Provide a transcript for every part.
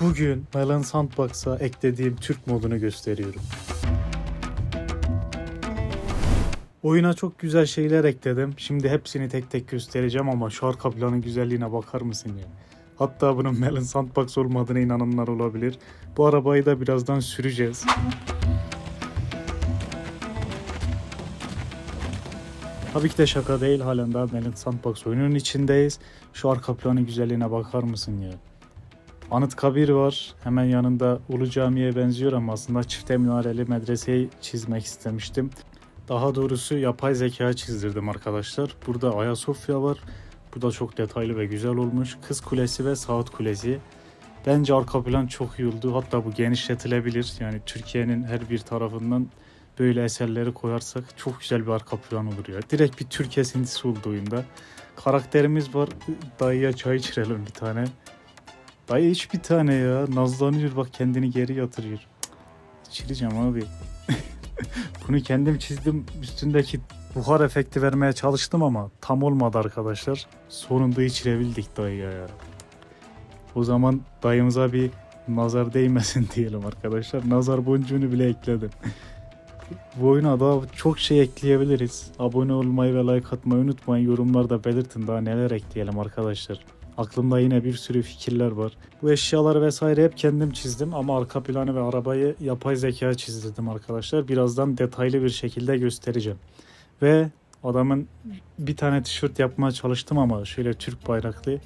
Bugün Melon Sandbox'a eklediğim Türk modunu gösteriyorum. Oyuna çok güzel şeyler ekledim. Şimdi hepsini tek tek göstereceğim ama şu arka planın güzelliğine bakar mısın ya? Hatta bunun Melon Sandbox olmadığına inananlar olabilir. Bu arabayı da birazdan süreceğiz. Tabii ki de şaka değil. Halen daha Melon Sandbox oyunun içindeyiz. Şu arka planın güzelliğine bakar mısın ya? Anıtkabir var. Hemen yanında Ulu Cami'ye benziyor ama aslında çifte minareli medreseyi çizmek istemiştim. Daha doğrusu yapay zeka çizdirdim arkadaşlar. Burada Ayasofya var. Bu da çok detaylı ve güzel olmuş. Kız Kulesi ve Saat Kulesi. Bence arka plan çok iyi oldu. Hatta bu genişletilebilir. Yani Türkiye'nin her bir tarafından böyle eserleri koyarsak çok güzel bir arka plan olur ya. Direkt bir Türk esintisi oldu oyunda. Karakterimiz var. Dayıya çay içirelim bir tane. Dayı hiç bir tane ya. Nazlanıyor bak kendini geri yatırıyor. Cık, İçireceğim abi. Bunu kendim çizdim. Üstündeki buhar efekti vermeye çalıştım ama tam olmadı arkadaşlar. Sonunda içirebildik dayıya ya. O zaman dayımıza bir nazar değmesin diyelim arkadaşlar. Nazar boncuğunu bile ekledim. Bu oyuna daha çok şey ekleyebiliriz. Abone olmayı ve like atmayı unutmayın. Yorumlarda belirtin daha neler ekleyelim arkadaşlar. Aklımda yine bir sürü fikirler var. Bu eşyaları vesaire hep kendim çizdim ama arka planı ve arabayı yapay zeka çizdirdim arkadaşlar. Birazdan detaylı bir şekilde göstereceğim. Ve adamın bir tane tişört yapmaya çalıştım ama şöyle Türk bayraklı.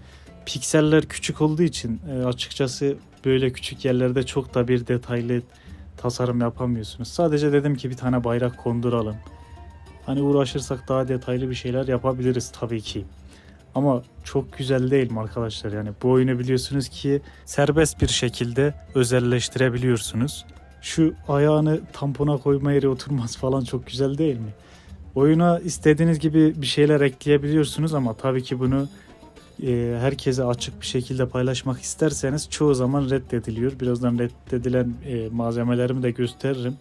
Pikseller küçük olduğu için e, açıkçası böyle küçük yerlerde çok da bir detaylı tasarım yapamıyorsunuz. Sadece dedim ki bir tane bayrak konduralım. Hani uğraşırsak daha detaylı bir şeyler yapabiliriz tabii ki. Ama çok güzel değil mi arkadaşlar? Yani bu oyunu biliyorsunuz ki serbest bir şekilde özelleştirebiliyorsunuz. Şu ayağını tampona koyma yeri oturmaz falan çok güzel değil mi? Oyuna istediğiniz gibi bir şeyler ekleyebiliyorsunuz ama tabii ki bunu e, herkese açık bir şekilde paylaşmak isterseniz çoğu zaman reddediliyor. Birazdan reddedilen e, malzemelerimi de gösteririm.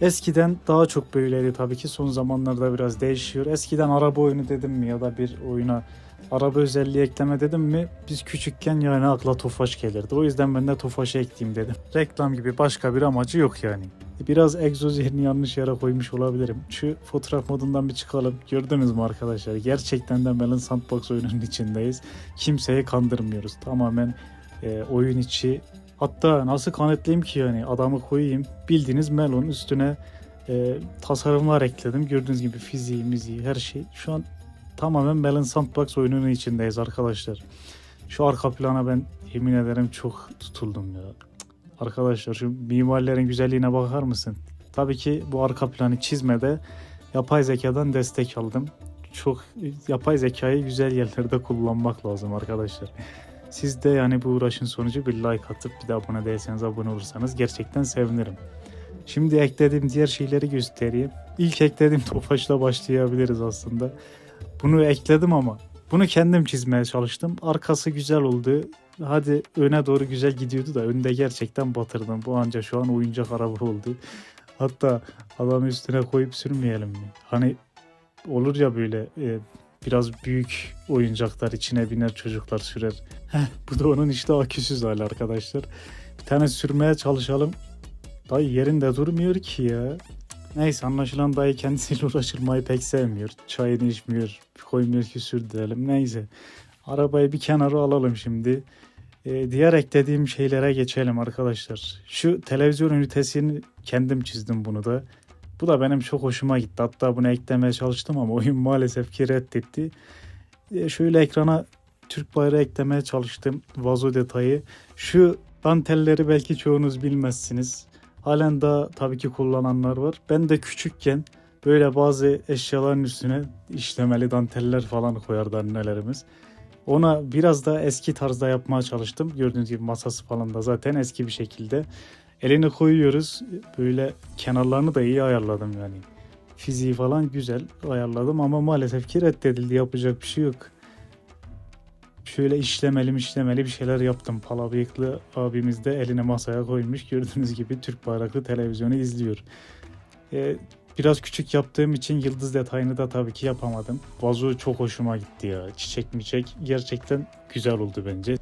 Eskiden daha çok böyleydi tabii ki son zamanlarda biraz değişiyor. Eskiden araba oyunu dedim mi ya da bir oyuna araba özelliği ekleme dedim mi biz küçükken yani akla Tofaş gelirdi. O yüzden ben de Tofaş'ı ekleyeyim dedim. Reklam gibi başka bir amacı yok yani. Biraz egzoz yerini yanlış yere koymuş olabilirim. Şu fotoğraf modundan bir çıkalım. Gördünüz mü arkadaşlar? Gerçekten de Melon Sandbox oyunun içindeyiz. Kimseyi kandırmıyoruz. Tamamen e, oyun içi. Hatta nasıl kanetleyeyim ki yani adamı koyayım. Bildiğiniz Melon üstüne e, tasarımlar ekledim. Gördüğünüz gibi fiziği, miziği her şey. Şu an tamamen Melon Sandbox oyununun içindeyiz arkadaşlar. Şu arka plana ben yemin ederim çok tutuldum ya. Arkadaşlar şu mimarlerin güzelliğine bakar mısın? Tabii ki bu arka planı çizmede yapay zekadan destek aldım. Çok yapay zekayı güzel yerlerde kullanmak lazım arkadaşlar. Siz de yani bu uğraşın sonucu bir like atıp bir de abone değilseniz abone olursanız gerçekten sevinirim. Şimdi eklediğim diğer şeyleri göstereyim. İlk eklediğim Tofaş'la başlayabiliriz aslında. Bunu ekledim ama bunu kendim çizmeye çalıştım. Arkası güzel oldu. Hadi öne doğru güzel gidiyordu da önde gerçekten batırdım. Bu anca şu an oyuncak araba oldu. Hatta adamı üstüne koyup sürmeyelim mi? Hani olur ya böyle e, biraz büyük oyuncaklar içine biner çocuklar sürer. Heh, bu da onun işte aküsüz hali arkadaşlar. Bir tane sürmeye çalışalım. Dayı yerinde durmuyor ki ya. Neyse anlaşılan dayı kendisiyle uğraşılmayı pek sevmiyor. Çayını içmiyor, koymuyor ki sür diyelim. Neyse. Arabayı bir kenara alalım şimdi. Ee, diğer eklediğim şeylere geçelim arkadaşlar. Şu televizyon ünitesini kendim çizdim bunu da. Bu da benim çok hoşuma gitti. Hatta bunu eklemeye çalıştım ama oyun maalesef ki reddetti. Ee, şöyle ekrana Türk bayrağı eklemeye çalıştım. Vazo detayı. Şu dantelleri belki çoğunuz bilmezsiniz. Halen daha tabii ki kullananlar var. Ben de küçükken böyle bazı eşyaların üstüne işlemeli danteller falan koyardı annelerimiz. Ona biraz da eski tarzda yapmaya çalıştım. Gördüğünüz gibi masası falan da zaten eski bir şekilde. Elini koyuyoruz. Böyle kenarlarını da iyi ayarladım yani. Fiziği falan güzel ayarladım ama maalesef ki reddedildi. Yapacak bir şey yok. Şöyle işlemeli işlemeli bir şeyler yaptım. Pala bıyıklı abimiz de elini masaya koymuş. Gördüğünüz gibi Türk bayraklı televizyonu izliyor. Ee, biraz küçük yaptığım için yıldız detayını da tabii ki yapamadım. Vazo çok hoşuma gitti ya. Çiçek miçek gerçekten güzel oldu bence.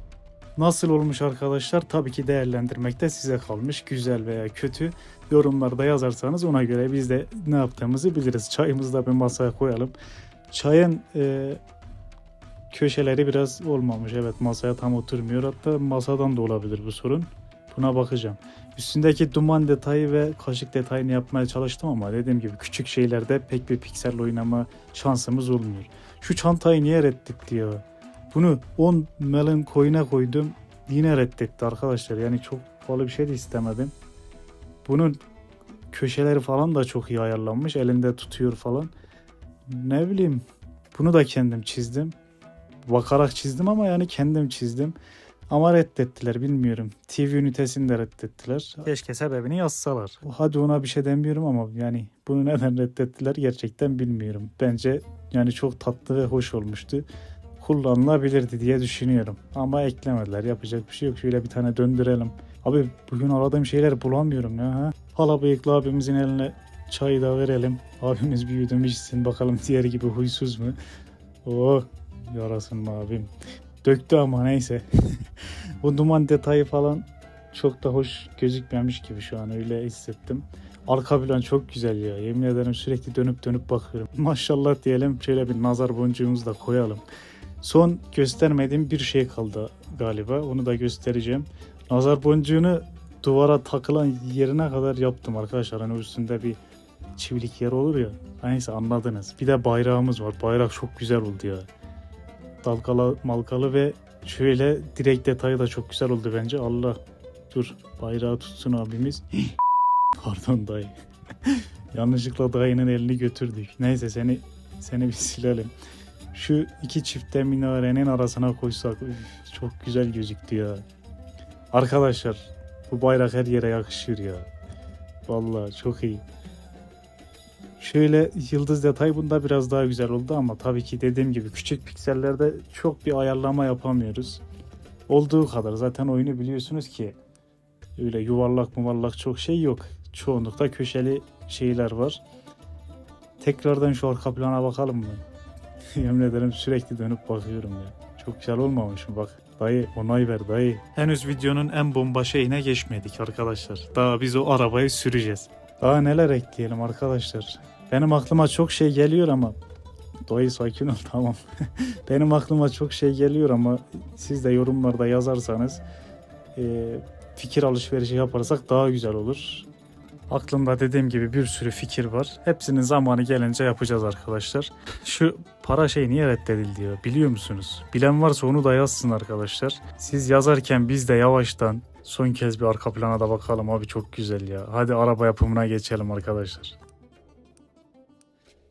Nasıl olmuş arkadaşlar? Tabii ki değerlendirmek de size kalmış. Güzel veya kötü yorumlarda yazarsanız ona göre biz de ne yaptığımızı biliriz. Çayımızı da bir masaya koyalım. Çayın e, köşeleri biraz olmamış. Evet masaya tam oturmuyor. Hatta masadan da olabilir bu sorun. Buna bakacağım. Üstündeki duman detayı ve kaşık detayını yapmaya çalıştım ama dediğim gibi küçük şeylerde pek bir piksel oynama şansımız olmuyor. Şu çantayı niye reddetti ya? Bunu 10 melon coin'e koydum. Yine reddetti arkadaşlar. Yani çok pahalı bir şey de istemedim. Bunun köşeleri falan da çok iyi ayarlanmış. Elinde tutuyor falan. Ne bileyim. Bunu da kendim çizdim. Bakarak çizdim ama yani kendim çizdim. Ama reddettiler bilmiyorum. TV ünitesini de reddettiler. Keşke sebebini yazsalar. Hadi ona bir şey demiyorum ama yani bunu neden reddettiler gerçekten bilmiyorum. Bence yani çok tatlı ve hoş olmuştu. Kullanılabilirdi diye düşünüyorum. Ama eklemediler. Yapacak bir şey yok. Şöyle bir tane döndürelim. Abi bugün aradığım şeyleri bulamıyorum ya. Ha? Hala bıyıklı abimizin eline çayı da verelim. Abimiz bir yudum içsin. Bakalım diğeri gibi huysuz mu? Oh yarasın mı abim. Döktü ama neyse. Bu duman detayı falan çok da hoş gözükmemiş gibi şu an öyle hissettim. Arka plan çok güzel ya. Yemin ederim sürekli dönüp dönüp bakıyorum. Maşallah diyelim şöyle bir nazar boncuğumuzu da koyalım. Son göstermediğim bir şey kaldı galiba. Onu da göstereceğim. Nazar boncuğunu duvara takılan yerine kadar yaptım arkadaşlar. Hani üstünde bir çivilik yer olur ya. Neyse anladınız. Bir de bayrağımız var. Bayrak çok güzel oldu ya. Dalgalı malkalı ve şöyle direkt detayı da çok güzel oldu bence. Allah dur bayrağı tutsun abimiz. Pardon dayı. Yanlışlıkla dayının elini götürdük. Neyse seni seni bir silelim. Şu iki çifte minarenin arasına koysak üf, çok güzel gözüktü ya. Arkadaşlar bu bayrak her yere yakışır ya. Vallahi çok iyi. Şöyle yıldız detay bunda biraz daha güzel oldu ama tabii ki dediğim gibi küçük piksellerde çok bir ayarlama yapamıyoruz. Olduğu kadar zaten oyunu biliyorsunuz ki öyle yuvarlak muvarlak çok şey yok. Çoğunlukta köşeli şeyler var. Tekrardan şu arka plana bakalım mı? Yemin ederim sürekli dönüp bakıyorum ya. Çok güzel olmamış mı bak. Dayı onay ver dayı. Henüz videonun en bomba şeyine geçmedik arkadaşlar. Daha biz o arabayı süreceğiz. Daha neler ekleyelim arkadaşlar. Benim aklıma çok şey geliyor ama Dayı sakin ol tamam. Benim aklıma çok şey geliyor ama siz de yorumlarda yazarsanız e, fikir alışverişi yaparsak daha güzel olur. Aklımda dediğim gibi bir sürü fikir var. Hepsinin zamanı gelince yapacağız arkadaşlar. Şu para şey niye reddedildi ya biliyor musunuz? Bilen varsa onu da yazsın arkadaşlar. Siz yazarken biz de yavaştan son kez bir arka plana da bakalım abi çok güzel ya. Hadi araba yapımına geçelim arkadaşlar.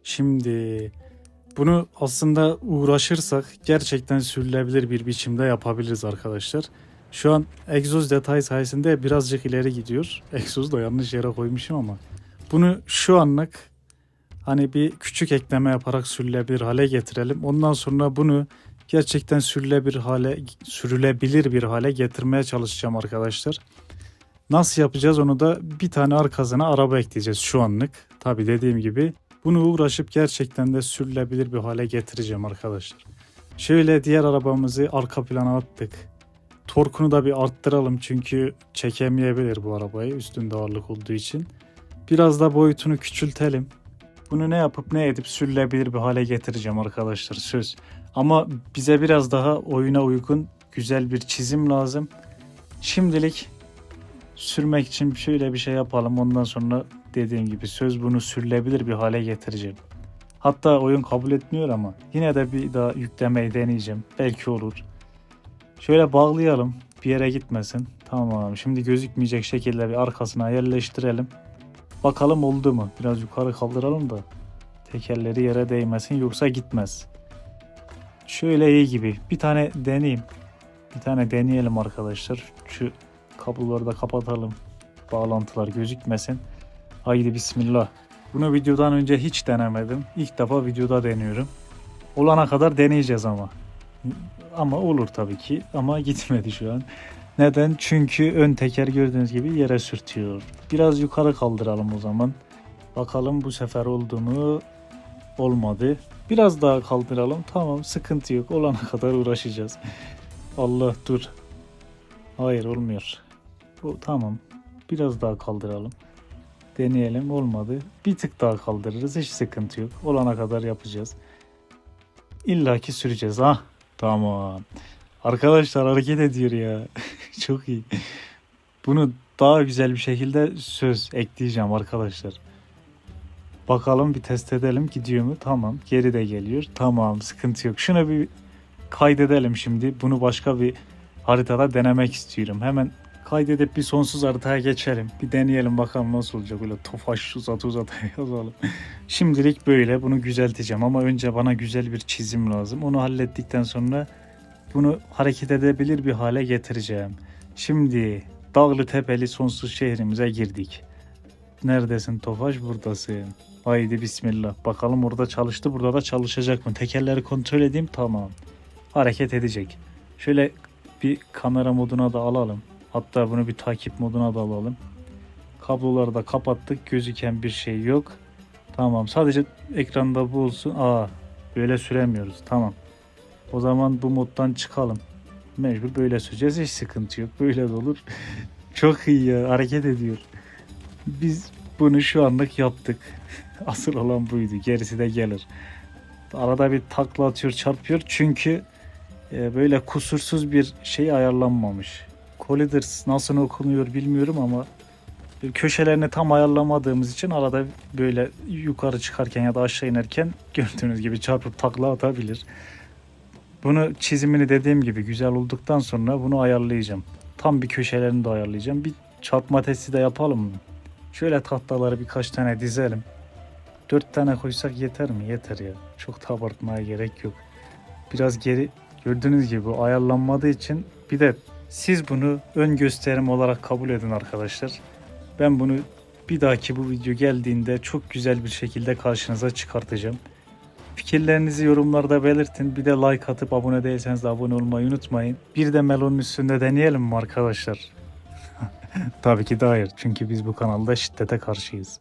Şimdi bunu aslında uğraşırsak gerçekten sürülebilir bir biçimde yapabiliriz arkadaşlar. Şu an egzoz detay sayesinde birazcık ileri gidiyor. Egzozu da yanlış yere koymuşum ama. Bunu şu anlık hani bir küçük ekleme yaparak sürülebilir hale getirelim. Ondan sonra bunu gerçekten sürülebilir hale sürülebilir bir hale getirmeye çalışacağım arkadaşlar. Nasıl yapacağız onu da bir tane arkasına araba ekleyeceğiz şu anlık. Tabi dediğim gibi bunu uğraşıp gerçekten de sürülebilir bir hale getireceğim arkadaşlar. Şöyle diğer arabamızı arka plana attık. Torkunu da bir arttıralım çünkü çekemeyebilir bu arabayı üstünde ağırlık olduğu için. Biraz da boyutunu küçültelim. Bunu ne yapıp ne edip sürülebilir bir hale getireceğim arkadaşlar söz. Ama bize biraz daha oyuna uygun güzel bir çizim lazım. Şimdilik sürmek için şöyle bir şey yapalım. Ondan sonra dediğim gibi söz bunu sürülebilir bir hale getireceğim. Hatta oyun kabul etmiyor ama yine de bir daha yüklemeyi deneyeceğim. Belki olur. Şöyle bağlayalım. Bir yere gitmesin. Tamam şimdi gözükmeyecek şekilde bir arkasına yerleştirelim. Bakalım oldu mu? Biraz yukarı kaldıralım da tekerleri yere değmesin yoksa gitmez. Şöyle iyi gibi. Bir tane deneyeyim. Bir tane deneyelim arkadaşlar. Şu kabloları da kapatalım. Bağlantılar gözükmesin. Haydi bismillah. Bunu videodan önce hiç denemedim. İlk defa videoda deniyorum. Olana kadar deneyeceğiz ama. Ama olur tabii ki ama gitmedi şu an. Neden? Çünkü ön teker gördüğünüz gibi yere sürtüyor. Biraz yukarı kaldıralım o zaman. Bakalım bu sefer oldu mu? Olmadı. Biraz daha kaldıralım. Tamam sıkıntı yok. Olana kadar uğraşacağız. Allah dur. Hayır olmuyor. Bu tamam. Biraz daha kaldıralım. Deneyelim olmadı. Bir tık daha kaldırırız. Hiç sıkıntı yok. Olana kadar yapacağız. İlla ki süreceğiz ha. Tamam. Arkadaşlar hareket ediyor ya. Çok iyi. Bunu daha güzel bir şekilde söz ekleyeceğim arkadaşlar. Bakalım bir test edelim gidiyor mu? Tamam. Geri de geliyor. Tamam sıkıntı yok. Şunu bir kaydedelim şimdi. Bunu başka bir haritada denemek istiyorum. Hemen kaydedip bir sonsuz haritaya geçelim. Bir deneyelim bakalım nasıl olacak. Böyle tofaş uzat uzat yazalım. Şimdilik böyle. Bunu güzelteceğim ama önce bana güzel bir çizim lazım. Onu hallettikten sonra bunu hareket edebilir bir hale getireceğim. Şimdi dağlı tepeli sonsuz şehrimize girdik. Neredesin Tofaş? Buradasın. Haydi bismillah. Bakalım orada çalıştı. Burada da çalışacak mı? Tekerleri kontrol edeyim. Tamam. Hareket edecek. Şöyle bir kamera moduna da alalım. Hatta bunu bir takip moduna da alalım. Kabloları da kapattık. Gözüken bir şey yok. Tamam. Sadece ekranda bu olsun. Aa, böyle süremiyoruz. Tamam. O zaman bu moddan çıkalım. Mecbur böyle süreceğiz. Hiç sıkıntı yok. Böyle de olur. Çok iyi ya. Hareket ediyor. Biz bunu şu anlık yaptık. Asıl olan buydu. Gerisi de gelir. Arada bir takla atıyor, çarpıyor. Çünkü e, böyle kusursuz bir şey ayarlanmamış. Colliders nasıl okunuyor bilmiyorum ama köşelerini tam ayarlamadığımız için arada böyle yukarı çıkarken ya da aşağı inerken gördüğünüz gibi çarpıp takla atabilir. Bunu çizimini dediğim gibi güzel olduktan sonra bunu ayarlayacağım. Tam bir köşelerini de ayarlayacağım. Bir çarpma testi de yapalım mı? Şöyle tahtaları birkaç tane dizelim. Dört tane koysak yeter mi? Yeter ya. Çok da abartmaya gerek yok. Biraz geri gördüğünüz gibi ayarlanmadığı için bir de siz bunu ön gösterim olarak kabul edin arkadaşlar. Ben bunu bir dahaki bu video geldiğinde çok güzel bir şekilde karşınıza çıkartacağım. Fikirlerinizi yorumlarda belirtin. Bir de like atıp abone değilseniz de abone olmayı unutmayın. Bir de melonun üstünde deneyelim mi arkadaşlar? Tabii ki de hayır. Çünkü biz bu kanalda şiddete karşıyız.